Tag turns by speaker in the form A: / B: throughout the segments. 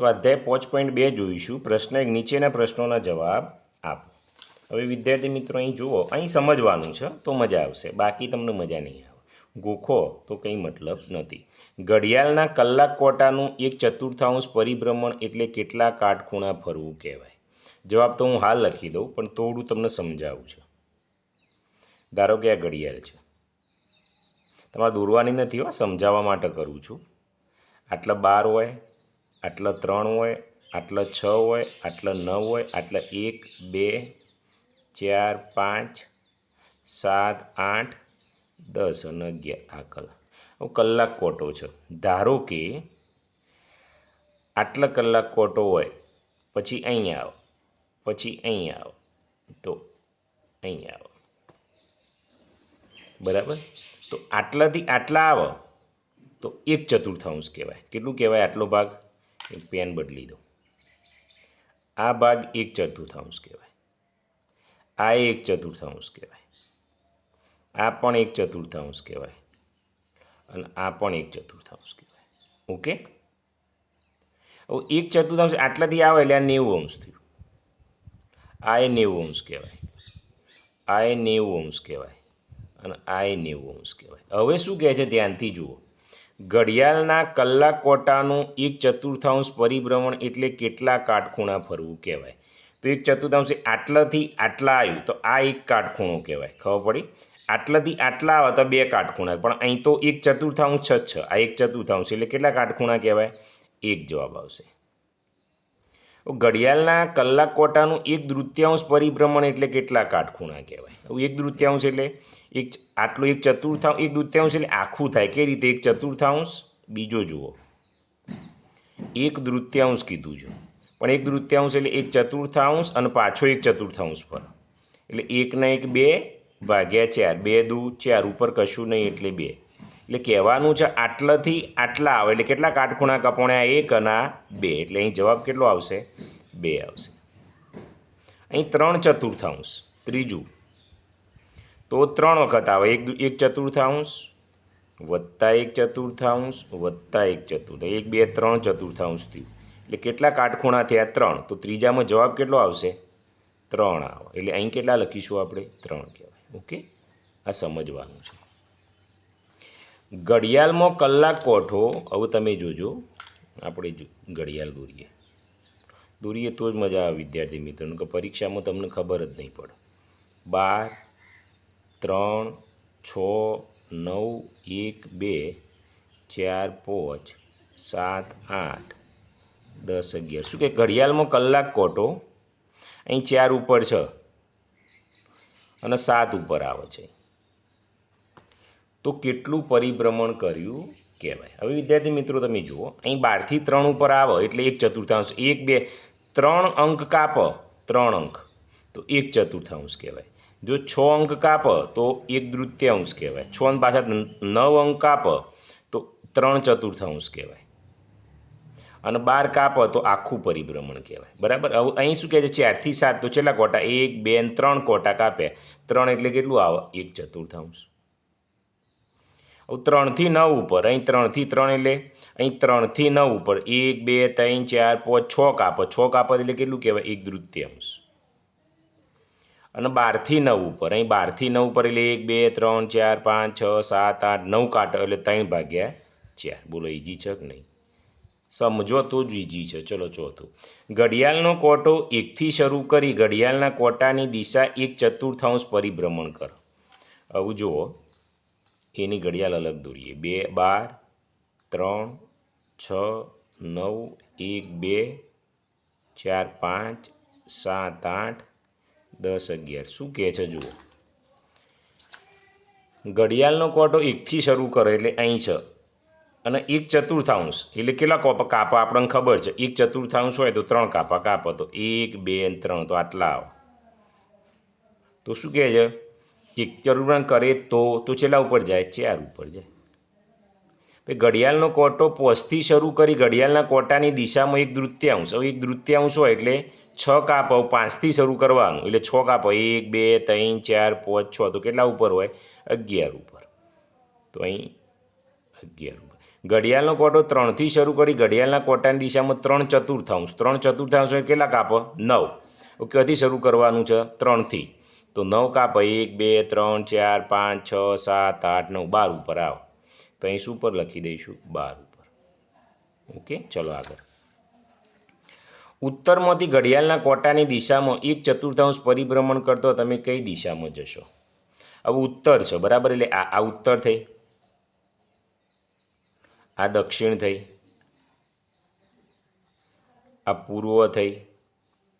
A: સ્વાધ્યાય પાંચ પોઈન્ટ બે જોઈશું. પ્રશ્ન એક, નીચેના પ્રશ્નોના જવાબ આપો. હવે વિદ્યાર્થી મિત્રો, અહીં જુઓ, અહીં સમજવાનું છે, તો મજા આવશે. બાકી તમને મજા નહીં આવે. ગોખો, તો કંઈ મતલબ નથી. ઘડિયાળના કલાક કોટાનું એક ચતુર્થાંશ પરિભ્રમણ એટલે કેટલા કાટખૂણા ફરવું કહેવાય. જવાબ તો હું હાલ લખી દઉં, પણ થોડું તમને સમજાવું છું. ધારો કે આ ઘડિયાળ છે. તમારે દોરવાની નથી હો, સમજાવવા માટે કરું છું. આટલા બાર હોય આટલા ત્રણ હોય, આટલા છ હોય, આટલા નવ હોય, આટલા એક, બે, ચાર, પાંચ, સાત, આઠ, દસ અને અગિયાર આ કલાક કલાક કોટો છે. ધારો કે આટલા કલાક કોટો હોય, પછી અહીં આવો, પછી અહીં આવો, તો અહીં આવો. બરાબર? તો આટલાથી આટલા આવો, તો એક ચતુર્થાંશ કહેવાય. કેટલું કહેવાય આટલો ભાગ? પેન બદલી દો આ ભાગ એક ચતુર્થાંશ કહેવાય. આ એક ચતુર્થાંશ કહેવાય. આ પણ એક ચતુર્થાંશ કહેવાય. અને આ પણ એક ચતુર્થાંશ કહેવાય. ઓકે? એક ચતુર્થાંશ આટલાથી આવે એટલે આ નેવું અંશ થયું. આ એ નેવું અંશ કહેવાય. આ એ નેવું અંશ કહેવાય. અને આ એ નેવું અંશ કહેવાય. હવે શું કહે છે? ધ્યાનથી જુઓ. ઘડિયાળના કલાક કોટાનું એક ચતુર્થાંશ પરિભ્રમણ એટલે કેટલા કાટખૂણા ફરવું કહેવાય. તો એક ચતુર્થાંશ આટલાથી આટલા આવ્યું, તો આ એક કાટખૂણો કહેવાય. ખબર પડી? આટલાથી આટલા આવે તો બે કાટખૂણા. પણ અહીં તો એક ચતુર્થાંશ છ છ. આ એક ચતુર્થાંશ એટલે કેટલા કાટખૂણા કહેવાય? એક જવાબ આવશે. ઘડિયાળના કલાક કોટાનું એક દૃત્યાંશ પરિભ્રમણ એટલે કેટલા કાટખૂણા કહેવાય. હવે એક દૃત્યાંશ એટલે એક આટલું એક ચતુર્થાંશ એક દૃત્યાંશ એટલે આખું થાય. કઈ રીતે? એક ચતુર્થાંશ, બીજો જુઓ. એક દૃત્યાંશ કીધું છે. પણ એક દૃત્યાંશ એટલે એક ચતુર્થાંશ અને પાછો એક ચતુર્થાંશ પર. એટલે એકના એક બે ભાગ્યા ચાર. બે દુ, ચાર. ઉપર કશું નહીં એટલે બે. એટલે કહેવાનું છે આટલાથી આટલા આવે. એટલે કેટલા કાટખૂણા કપોણ્યા એક અને બે. એટલે અહીં જવાબ કેટલો આવશે? બે આવશે. અહીં ત્રણ ચતુર્થાંશ. ત્રીજું. તો ત્રણ વખત આવે. એક એક ચતુર્થાંશ, વત્તા એક ચતુર્થાંશ, વત્તા એક ચતુર્થ એક, બે, ત્રણ ચતુર્થાંશ થયું. એટલે કેટલા કાટખૂણા થયા? ત્રણ. તો ત્રીજામાં જવાબ કેટલો આવશે? ત્રણ આવે. એટલે અહીં કેટલા લખીશું આપણે? ત્રણ કહેવાય. ઓકે? આ સમજવાનું છે. ઘડિયાળમાં કલાક કોઠો હવે તમે જોજો. આપણે જો ઘડિયાળ દોરીએ. દોરીએ તો જ મજા આવે વિદ્યાર્થી મિત્રોને, કે પરીક્ષામાં તમને ખબર જ નહીં પડે. બાર, ત્રણ, છ, નવ, એક, બે, ચાર, પાંચ, સાત, આઠ, દસ, અગિયાર. શું કે ઘડિયાળમાં કલાક કોટો અહીં ચાર ઉપર છે. અને સાત ઉપર આવે છે. તો કેટલું પરિભ્રમણ કર્યું કહેવાય. હવે વિદ્યાર્થી મિત્રો તમે જુઓ, અહીં બારથી ત્રણ ઉપર આવો એટલે એક ચતુર્થાંશ, એક, બે, ત્રણ અંક કાપ, ત્રણ અંક. તો એક ચતુર્થાંશ કહેવાય. જો છ અંક કાપ, તો એક દૃત્યાંશ કહેવાય. છ અંક પાછા નવ અંક કાપ, તો ત્રણ ચતુર્થાંશ કહેવાય. અને બાર કાપ, તો આખું પરિભ્રમણ કહેવાય. બરાબર? હવે અહીં શું કહે છે? ચારથી સાત, તો છેલ્લા કોટા એક, બે ત્રણ કોટા કાપે. ત્રણ એટલે કેટલું આવે? એક ચતુર્થાંશ. ત્રણથી નવ ઉપર. અહીં ત્રણથી ત્રણ એટલે અહીં ત્રણથી નવ ઉપર. એક, બે, ત્રણ, ચાર, પાંચ, છ કાપ. છ કાપ એટલે કેટલું કહેવાય? એક દૃત્યાંશ અને બારથી નવ ઉપર. અહીં બારથી નવ ઉપર એટલે એક, બે, ત્રણ, ચાર, પાંચ, છ, સાત, આઠ, નવ કાંટો એટલે ત્રણ ભાગ્યા ચાર. બોલો, ઈજી છે કે નહીં? સમજો તો જ ઈજી છે. ચલો, ચોથું. ઘડિયાળનો કોટો એકથી શરૂ કરી ઘડિયાળના કોટાની દિશા એક ચતુર્થાંશ પરિભ્રમણ કર. આવું જુઓ. એની ઘડિયાળ અલગ દોરીએ. બે, બાર, ત્રણ, છ, નવ, એક, બે, ચાર, પાંચ, સાત, આઠ, દસ, અગિયાર. શું કહે છે જુઓ. ઘડિયાળનો કોટો એકથી શરૂ કરે એટલે અહીં છે. અને એક ચતુર્થાંશ. એટલે કેટલા કોપા કાપા આપણને ખબર છે? એક ચતુર્થાંશ હોય તો ત્રણ કાપા કાપા. તો એક, બે ત્રણ. તો આટલા આવો. તો શું કહે છે? એક ચતુર્થાંશ કરે તો તો છેલ્લા ઉપર જાય, ચાર ઉપર જાય. ઘડિયાળનો કોટો પોસ્ટથી શરૂ કરી ઘડિયાળના કોટાની દિશામાં એક દૃત્યાંશ. હવે એક દૃત્યાંશ હોય એટલે છ કાપ પાંચથી શરૂ કરવાનું. એટલે છ કાપ એક, બે, ત્રણ, ચાર, પાંચ, છ. તો કેટલા ઉપર હોય? અગિયાર ઉપર. તો અહીં અગિયાર ઉપર. ઘડિયાળનો કોટો ત્રણથી શરૂ કરી ઘડિયાળના કોટાની દિશામાં ત્રણ ચતુર્થાંશ. ત્રણ ચતુર્થાંશ હોય કેટલા કાપ? નવ. ક્યાંથી શરૂ કરવાનું છે? ત્રણથી. તો નવ કાપ એક, બે, ત્રણ, ચાર, પાંચ, છ, સાત, આઠ, નવ, બાર ઉપર આવો. તો અહીં શું ઉપર લખી દઈશું? બાર ઉપર. ઓકે, ચલો આગળ. ઉત્તરમાંથી ઘડિયાળના કોટાની દિશામાં એક ચતુર્થાંશ પરિભ્રમણ કરતો તમે કઈ દિશામાં જશો? હવે ઉત્તર છે, બરાબર? એટલે આ આ ઉત્તર થઈ. આ દક્ષિણ થઈ. આ પૂર્વ થઈ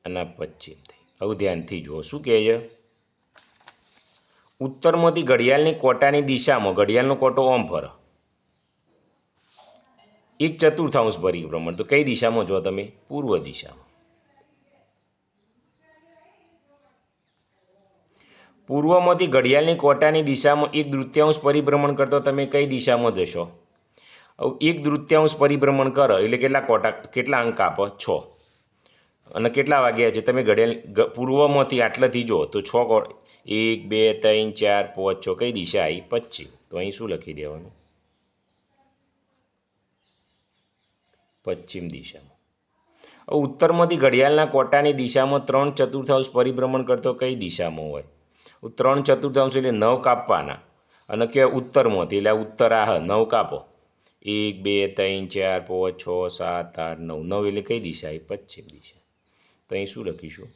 A: અને આ પશ્ચિમ થઈ. હવે ધ્યાનથી જુઓ. શું કહે છે? ઉત્તરમાંથી ઘડિયાળની કોટાની દિશામાં, ઘડિયાળનો કોટો ઓમ ફર એક ચતુર્થાંશ પરિભ્રમણ તો કઈ દિશામાં જો તમે? પૂર્વ દિશામાં. પૂર્વમાંથી ઘડિયાળની કોટાની દિશામાં એક દૃત્યાંશ પરિભ્રમણ કરતો તમે કઈ દિશામાં જશો? એક દૃત્યાંશ પરિભ્રમણ કરો. એટલે કેટલા કોટા, કેટલા અંક આપો? છ. અને કેટલા વાગ્યા છે? તમે ઘડિયાળ પૂર્વમાંથી આટલાથી જો તો છ એક, બે, ત્રણ, ચાર, પાંચ, છ કઈ દિશા આવી? પશ્ચિમ તો અહીં શું લખી દેવાનું? પશ્ચિમ દિશામાં. ઉત્તરમાંથી ઘડિયાળના કોટાની દિશામાં ત્રણ ચતુર્થાંશ પરિભ્રમણ કરતો કઈ દિશામાં હોય? ત્રણ ચતુર્થાંશ એટલે નવ કાપવાના. અને કે ઉત્તરમાંથી એટલે ઉત્તર આહ નવ કાપો. એક, બે, ત્રણ, ચાર, પાંચ, છ, સાત, આઠ, નવ. નવ એટલે કઈ દિશા આવી? પશ્ચિમ દિશા. તો અહીં શું લખીશું?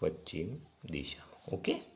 A: પશ્ચિમ દિશામાં ઓકે?